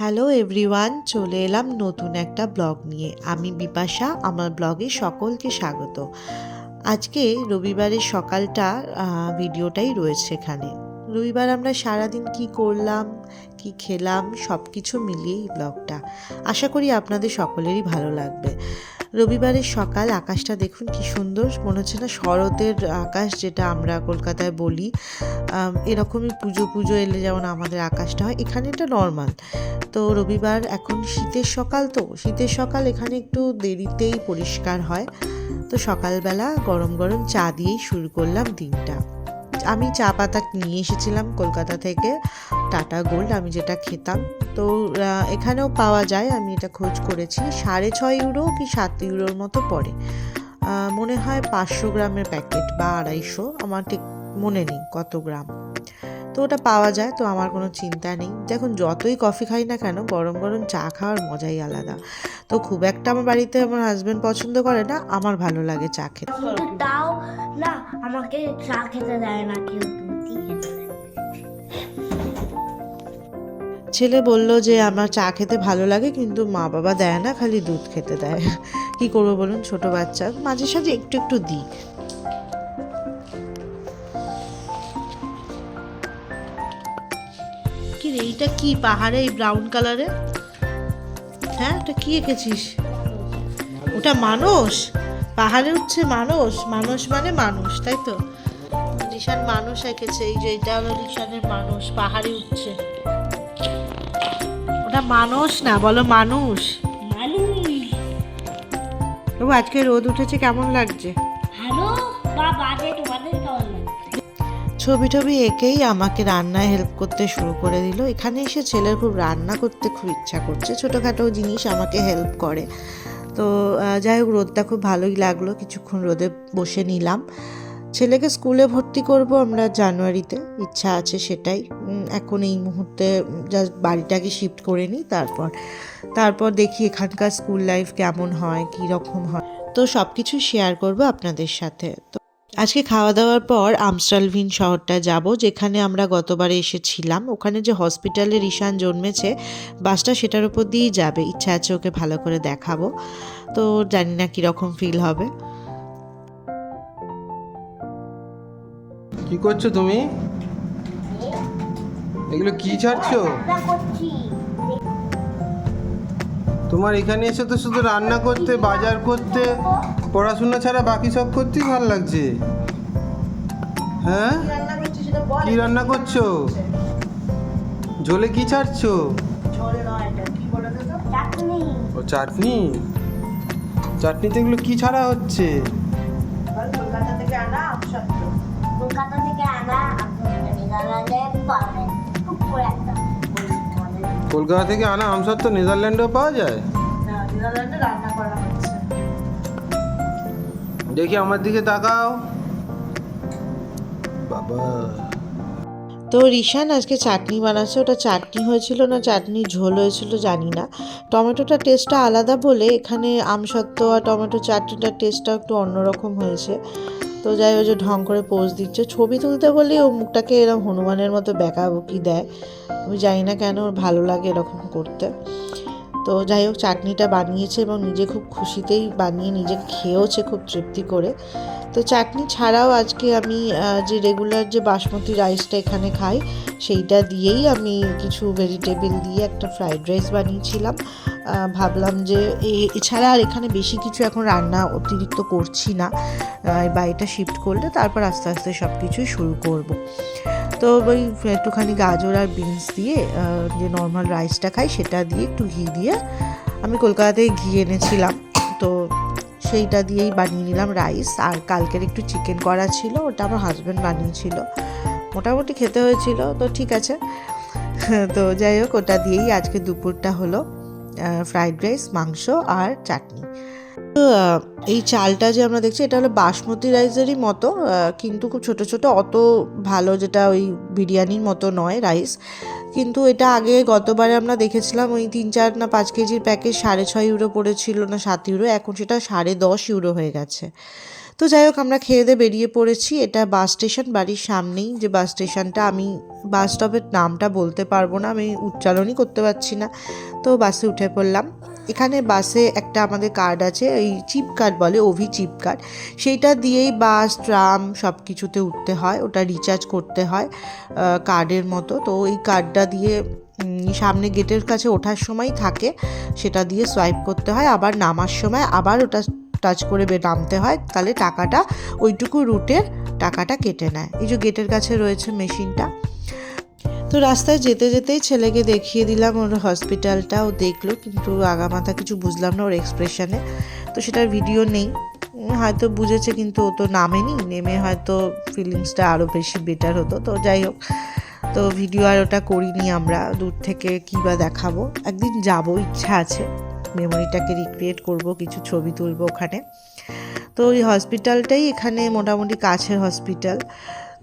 Hello everyone চলে এলাম নতুন একটা ব্লগ নিয়ে। আমি বিপাশা, আমার ব্লগে সকলকে স্বাগত। আজকে রবিবারের সকালটা ভিডিওটাই রয়েছে এখানে। রবিবার আমরা সারাদিন কি করলাম, কি খেলাম সব কিছু মিলিয়েই ব্লগটা। আশা করি আপনাদের সকলেরই ভালো লাগবে। রবিবারের সকাল, আকাশটা দেখুন কি সুন্দর। মনে হচ্ছে না শরতের আকাশ যেটা আমরা কলকাতায় বলি। এরকমই পুজো পুজো এলে যেমন আমাদের আকাশটা হয়। এখানে এটা নর্মাল তো রবিবার এখন শীতের সকাল তো, শীতের সকাল এখানে একটু দেরিতেই পরিষ্কার হয়। তো সকালবেলা গরম গরম চা দিয়েই শুরু করলাম দিনটা। আমি চা পাতা নিয়ে এসেছিলাম কলকাতা থেকে, টাটা গোল্ড আমি যেটা খেতাম। তো এখানেও পাওয়া যায়, আমি এটা খোঁজ করেছি। সাড়ে ছয় ইউরো কি সাত ইউরোর মতো পড়ে। মনে হয় পাঁচশো গ্রামের প্যাকেট বা আড়াইশো, আমার ঠিক মনে নেই কত গ্রাম। তো ওটা পাওয়া যায়, তো আমার কোনো চিন্তা নেই। দেখুন, যতই কফি খাই না কেন, গরম গরম চা খাওয়ার মজাই আলাদা। তো খুব একটা আমার বাড়িতে আমার হাজব্যান্ড পছন্দ করে না, আমার ভালো লাগে চা খেতে। আমাকে চা খেতে দেয় না কেউ ছেলে বলল যে আমার চা খেতে ভালো লাগে, কিন্তু মা বাবা দেয় না, খালি দুধ খেতে দেয়। কি করব বলুন, ছোট বাচ্চা। মাঝে সাঝে একটু একটু দিই। কি রে, এইটা কি পাহাড়ে, এই ব্রাউন কালারে হ্যাঁ এটা কি এঁকেছিস? ওটা মানুষ? পাহাড়ে উঠছে মানুষ মানুষ মানে মানুষ তাই তো? রিশান মানুষ এঁকেছে এই যে এটা হলো রিশানের মানুষ পাহাড়ে উঠছে। ওটা মানুষ না বলো মানুষ। তবু আজকে রোদ উঠেছে কেমন লাগছে? ছবি টবি এঁকেই আমাকে রান্নায় হেল্প করতে শুরু করে দিল। এখানে এসে ছেলের খুব রান্না করতে খুব ইচ্ছা করছে। ছোটোখাটো জিনিস আমাকে হেল্প করে। তো যাই হোক, রোদটা খুব ভালোই লাগল। কিছুক্ষণ রোদে বসে নিলাম। ছেলেকে স্কুলে ভর্তি করব আমরা জানুয়ারিতে। ইচ্ছা আছে সেটাই। এখন এই মুহূর্তে জাস্ট বাড়িটাকে শিফট করে নিই, তারপর তারপর দেখি এখানকার স্কুল লাইফ কেমন হয় কী রকম হয়। তো সব কিছু শেয়ার করব আপনাদের সাথে। তো আজকে খাওয়া দাওয়ার পর আমস্টালভিন শহরটা যাব যেখানে আমরা গতবারে এসেছিলাম। ওখানে যে হসপিটালে রিশান জন্মেছে বাসটা সেটার উপর দিয়েই যাবে। ইচ্ছা আছে ওকে ভালো করে দেখাবো। তো জানি না কীরকম ফিল হবে। কি করছ তুমি? এগুলো কি ছাড়ছো? তোমার এখানে এসে তো শুধু রান্না করতে বাজার করতে পড়াশোনা ছাড়া বাকি সব করতেই ভালো লাগছে হ্যাঁ কি রান্না করছ ঝোলে কি ছাড়ছো ও চাটনি চাটনিতে এগুলো কি ছাড়া হচ্ছে কলকাতা থেকে আনা কলকাতা থেকে আনা আমসত্ব নেদারল্যান্ডেও পাওয়া যায়? দেখি আমার দিকে তাকাও। বাবা। তো রিশান আজকে চাটনি বানাচ্ছে। ওটা চাটনি হয়েছিল না চাটনি ঝোল হয়েছিল জানি না। টমেটোটা টেস্টটা আলাদা বলে এখানে আমসত্ত্ব আর টমেটো চাটনিটার টেস্টটা একটু অন্যরকম হয়েছে। তো যাই ওই যে ঢং করে পোজ দিচ্ছে। ছবি তুলতে বলি ও মুখটাকে এরকম হনুমানের মতো বেঁকাবুকি দেয়। আমি জানি না কেন ওর ভালো লাগে এরকম করতে। তো যাই হোক, চাটনিটা বানিয়েছে এবং নিজে খুব খুশিতেই বানিয়ে নিজে খেয়েওছে খুব তৃপ্তি করে। তো চাটনি ছাড়াও আজকে আমি যে রেগুলার যে বাসমতি রাইসটা এখানে খাই, সেইটা দিয়েই আমি কিছু ভেজিটেবল দিয়ে একটা ফ্রাইড রাইস বানিয়েছিলাম। ভাবলাম যে এছাড়া আর এখানে বেশি কিছু এখন রান্না অতিরিক্ত করছি না। বাড়িটা শিফট করলে তারপর আস্তে আস্তে সব কিছুই শুরু করব। তো ওই একটুখানি গাজর আর বিনস দিয়ে যে নর্মাল রাইসটা খাই সেটা দিয়ে একটু ঘি দিয়ে আমি কলকাতাতে ঘি এনেছিলাম। তো সেইটা দিয়েই বানিয়ে নিলাম রাইস আর কালকের একটু চিকেন করা ছিল, ওটা আমার হাজব্যান্ড বানিয়েছিল। মোটামুটি খেতে হয়েছিল, তো ঠিক আছে। তো যাই হোক, ওটা দিয়েই আজকে দুপুরটা হলো ফ্রাইড রাইস মাংস আর চাটনি। এই চালটা যে আমরা দেখছি, এটা হলো বাসমতি রাইসেরই মতো কিন্তু খুব ছোট ছোট, অত ভালো যেটা ওই বিরিয়ানির মতো নয় রাইস। কিন্তু এটা আগে গতবারে আমরা দেখেছিলাম, ওই তিন চার না পাঁচ কেজির প্যাকেজ সাড়ে ছয় ইউরো পড়েছিল না সাত ইউরো, এখন সেটা সাড়ে দশ ইউরো হয়ে গেছে। তো যাই হোক, আমরা খেয়ে দিয়ে বেরিয়ে পড়েছি, এটা বাস স্টেশন, বাড়ির সামনেই যে বাস স্টেশনটা, আমি বাস স্টপের নামটা বলতে পারব না, আমি উচ্চারণই করতে পারছি না। তো বাসে উঠে পড়লাম। এখানে বাসে একটা আমাদের কার্ড আছে, এই চিপ কার্ড বলে ওভি চিপ কার্ড সেইটা দিয়েই বাস ট্রাম সব কিছুতে উঠতে হয়, ওটা রিচার্জ করতে হয় কার্ডের মতো। তো এই কার্ডটা দিয়ে সামনে গেটের কাছে ওঠার সময় থাকে, সেটা দিয়ে সোয়াইপ করতে হয়, আবার নামার সময় আবার ওটা টাচ করে নামতে হয়, তাহলে টাকাটা ওইটুকু রুটের টাকাটা কেটে নেয়। এই যে গেটের কাছে রয়েছে মেশিনটা তো রাস্তায় যেতে যেতেই ছেলেকে দেখিয়ে দিলাম ওর হসপিটালটা ও দেখল, কিন্তু আগামাথা কিছু বুঝলাম না ওর এক্সপ্রেশনে তো সেটার ভিডিও নেই। হয়তো বুঝেছে, কিন্তু ও তো নামেনি। নেমে হয়তো ফিলিংসটা আরও বেশি বেটার হতো। তো যাই হোক, তো ভিডিও আর ওটা করিনি আমরা। দূর থেকে কী বা দেখাবো। একদিন যাব, ইচ্ছা আছে। মেমোরিটাকে রিক্রিয়েট করব, কিছু ছবি তুলবো ওখানে। তো ওই হসপিটালটাই এখানে মোটামুটি কাছের হসপিটাল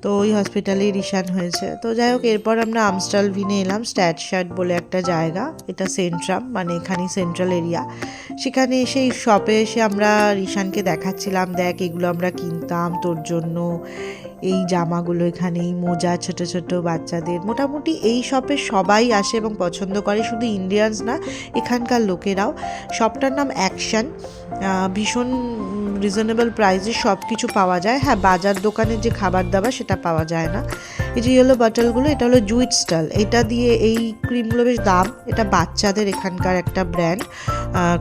তো ওই হসপিটালেই রিসান হয়েছে। তো যাই হোক, এরপর আমরা আমস্টাল ভিনে এলাম স্ট্যাট শার্ট বলে একটা জায়গা। এটা সেন্ট্রাম মানে এখানেই সেন্ট্রাল এরিয়া সেখানে সেই শপে এসে আমরা রিশানকে দেখাচ্ছিলাম, দেখ এগুলো আমরা কিনতাম, তোর জন্য এই জামাগুলো এখানে, এই মোজা ছোট ছোট বাচ্চাদের। মোটামুটি এই শপে সবাই আসে এবং পছন্দ করে, শুধু ইন্ডিয়ানস না, এখানকার লোকেরাও। শপটার নাম অ্যাকশন ভীষণ রিজনেবল প্রাইসে সব কিছু পাওয়া যায়। হ্যাঁ বাজার দোকানের যে খাবার দাবার, সেটা পাওয়া যায় না। এই যে ইয়েলো বটলগুলো এটা হলো জুইট স্টল এটা দিয়ে এই ক্রিমগুলো বেশ দাম। এটা বাচ্চাদের এখানকার একটা ব্র্যান্ড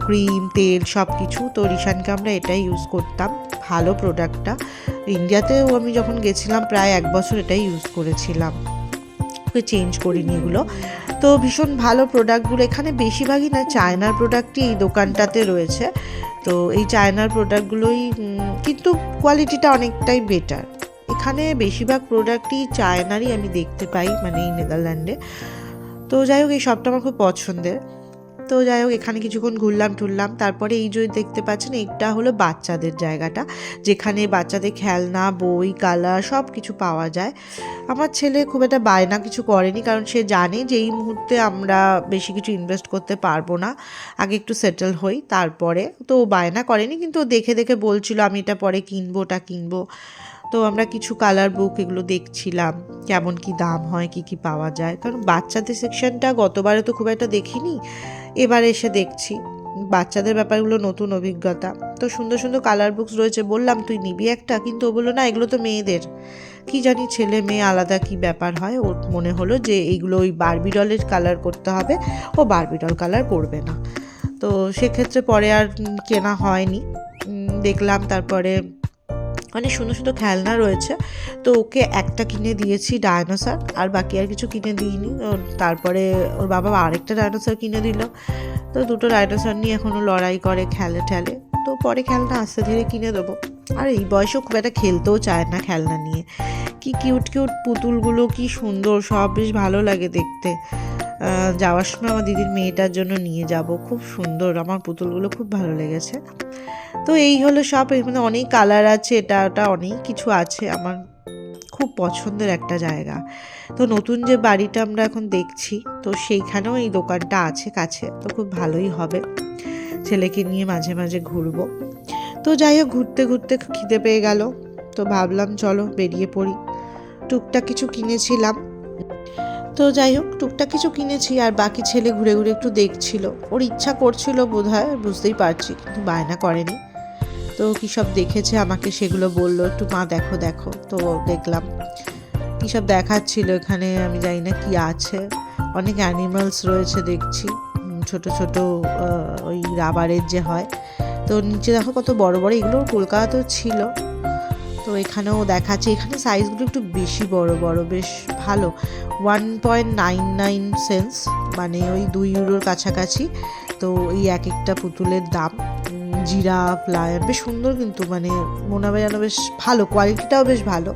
ক্রিম তেল সব কিছু তো রিশানকে আমরা এটাই ইউজ করতাম। ভালো প্রোডাক্টটা ইন্ডিয়াতেও আমি যখন গেছিলাম, প্রায় এক বছর এটাই ইউজ করেছিলাম। চেঞ্জ করিনি এগুলো। তো ভীষণ ভালো প্রোডাক্টগুলো এখানে বেশিরভাগই না চায়নার প্রোডাক্টই এই দোকানটাতে রয়েছে। তো এই চায়নার প্রোডাক্টগুলোই কিন্তু কোয়ালিটিটা অনেকটাই বেটার এখানে বেশিরভাগ প্রোডাক্টই চায়নারই আমি দেখতে পাই মানে এই নেদারল্যান্ডে। তো যাই হোক, এই শপটা আমার খুব পছন্দের। তো যাই হোক, এখানে কিছুক্ষণ ঘুরলাম, টুরলাম। তারপরে এই যে দেখতে পাচ্ছেন এটা হলো বাচ্চাদের জায়গাটা, যেখানে বাচ্চাদের খেলনা, বই, কালার সব কিছু পাওয়া যায়। আমার ছেলে খুব একটা বায়না কিছু করেনি, কারণ সে জানে যে এই মুহূর্তে আমরা বেশি কিছু ইনভেস্ট করতে পারব না। আগে একটু সেটেল হই, তারপরে তো বায়না করেনি, কিন্তু দেখে দেখে বলছিল, আমি এটা পরে কিনবো, ওটা কিনবো। তো আমরা কিছু কালার বুক এগুলো দেখছিলাম, কেমন কি দাম হয়, কি কি পাওয়া যায়। কারণ বাচ্চাদের সেকশনটা গতবারে তো খুব একটা দেখিনি, এবারে এসে দেখছি। বাচ্চাদের ব্যাপারগুলো নতুন অভিজ্ঞতা। তো সুন্দর সুন্দর কালার বুকস রয়েছে, বললাম, তুই নিবি একটা? কিন্তু ও বলল, না, এগুলো তো মেয়েদের। কি জানি ছেলে মেয়ে আলাদা কি ব্যাপার হয়, ওর মনে হলো যে এইগুলো ওই বারবি ডলের কালার করতে হবে, ও বারবি ডল কালার করবে না। তো সেক্ষেত্রে পরে আর কেনা হয়নি। দেখলাম, তারপরে অনেক সুন্দর সুন্দর খেলনা রয়েছে। তো ওকে একটা কিনে দিয়েছি ডায়নোসর আর বাকি আর কিছু কিনে দিইনি। তারপরে ওর বাবা আরেকটা ডায়নোসর কিনে দিল। তো দুটো ডায়নোসর নিয়ে এখনও লড়াই করে, খেলে ঠেলে। তো পরে খেলনা আস্তে ধীরে কিনে দেবো। আর এই বয়সেও খুব একটা খেলতেও চায় না খেলনা নিয়ে। কি কিউট কিউট পুতুলগুলো কি সুন্দর, সব বেশ ভালো লাগে দেখতে। যাওয়ার সময় আমার দিদির মেয়েটার জন্য নিয়ে যাব। খুব সুন্দর, আমার পুতুলগুলো খুব ভালো লেগেছে। তো এই হলো সব মধ্যে অনেক কালার আছে, এটা ওটা অনেক কিছু আছে, আমার খুব পছন্দের একটা জায়গা। তো নতুন যে বাড়িটা আমরা এখন দেখছি, তো সেইখানেও এই দোকানটা আছে কাছে, তো খুব ভালোই হবে। ছেলেকে নিয়ে মাঝে মাঝে ঘুরবো। তো যাই হোক, ঘুরতে ঘুরতে খিদে পেয়ে গেল, তো ভাবলাম চলো বেরিয়ে পড়ি। টুকটাক কিছু কিনেছিলাম তো যাই হোক, টুকটাক কিছু কিনেছি আর বাকি ছেলে ঘুরে ঘুরে একটু দেখছিল। ওর ইচ্ছা করছিল বোধ হয় বুঝতেই পারছি, কিন্তু বায়না করেনি। তো কী সব দেখেছে আমাকে সেগুলো বলল, একটু মা দেখো দেখো। তো দেখলাম। কী সব দেখাচ্ছিল এখানে আমি জানি না কি আছে। অনেক অ্যানিমালস রয়েছে দেখছি। ছোট ছোট ওই রাবারের যে হয়। তো নিচে দেখো কত বড় বড়, এগুলো কলকাতাতেও ছিল। তো এখানেও দেখাচ্ছে, এখানে সাইজগুলো একটু বেশি বড় বড় বেশ ভালো। One point nine nine cents মানে ওই দুই ইউরোর কাছাকাছি। তো এই এক একটা পুতুলের দাম। জিরাফ লায়ন বেশ সুন্দর কিন্তু মানে মনে হবে যেন বেশ ভালো কোয়ালিটিটাও বেশ ভালো।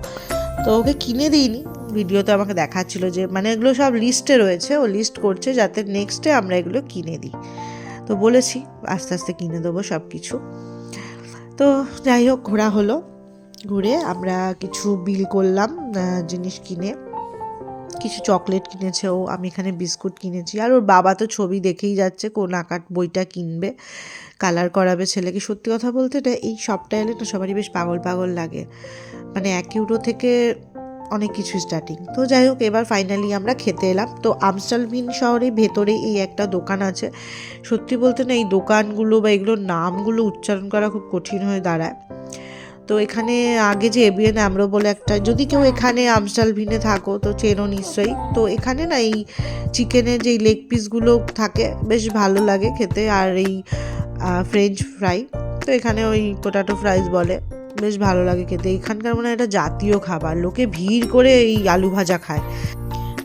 তো ওকে কিনে দিইনি, ভিডিওতে আমাকে দেখাচ্ছিল যে মানে এগুলো সব লিস্টে রয়েছে, ও লিস্ট করছে যাতে নেক্সটে আমরা এগুলো কিনে দিই। তো বলেছি, আস্তে আস্তে কিনে দেবো সব কিছু তো যাই হোক, ঘোরা হলো। ঘুরে আমরা কিছু বিল করলাম জিনিস কিনে। কিছু চকলেট কিনেছে ও, আমি এখানে বিস্কুট কিনেছি। আর ওর বাবা তো ছবি দেখেই যাচ্ছে, কোন আঁকার বইটা কিনবে, কালার করাবে ছেলেকে। সত্যি কথা বলতে এটা, এই সবটা এলে না সবারই বেশ পাগল পাগল লাগে। মানে এক ইউরো থেকে অনেক কিছু স্টার্টিং তো যাই হোক, এবার ফাইনালি আমরা খেতে এলাম। তো আমস্টালভিন শহরের ভেতরে এই একটা দোকান আছে। সত্যি বলতে না, এই দোকানগুলো বা এগুলোর নামগুলো উচ্চারণ করা খুব কঠিন হয়ে দাঁড়ায়। তো এখানে আগে যে এবিএন অ্যামরো বলে একটা, যদি কেউ এখানে আমস্টালভিনে থাকো, তো চেনো নিশ্চয়ই। তো এখানে না এই চিকেনের যেই লেগ পিসগুলো থাকে, বেশ ভালো লাগে খেতে। আর এই ফ্রেঞ্চ ফ্রাই তো এখানে ওই পোটাটো ফ্রাইস বলে, বেশ ভালো লাগে খেতে। এখানকার মানে একটা জাতীয় খাবার, লোকে ভিড় করে এই আলু ভাজা খায়।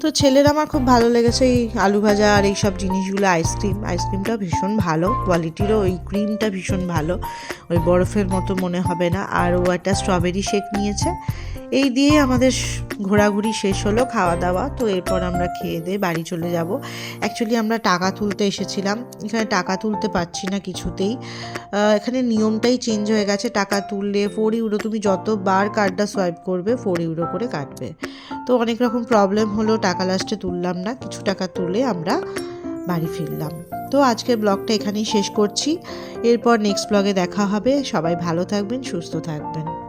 তো ছেলের আমার খুব ভালো লেগেছে এই আলু ভাজা আর এইসব জিনিসগুলো, আইসক্রিম। আইসক্রিমটা ভীষণ ভালো, কোয়ালিটিরও, ওই ক্রিমটা ভীষণ ভালো। ওই বরফের মতো মনে হবে না। আর ও একটা স্ট্রবেরি শেক নিয়েছে। এই দিয়ে আমাদের ঘোরাঘুরি শেষ হলো, খাওয়া দাওয়া। তো এরপর আমরা খেয়ে দিয়ে বাড়ি চলে যাব। অ্যাকচুয়ালি আমরা টাকা তুলতে এসেছিলাম। এখানে টাকা তুলতে পারছি না কিছুতেই। এখানে নিয়মটাই চেঞ্জ হয়ে গেছে। টাকা তুললে ফোর ইউরো তুমি যতবার কার্ডটা সোয়াইপ করবে ফোর ইউরো করে কাটবে। তো অনেক রকম প্রবলেম হলো, টাকা লাস্টে তুললাম না। কিছু টাকা তুলে আমরা বাড়ি ফিরলাম। তো আজকের ব্লগটা এখানেই শেষ করছি। এরপর নেক্সট ব্লগে দেখা হবে। সবাই ভালো থাকবেন, সুস্থ থাকবেন।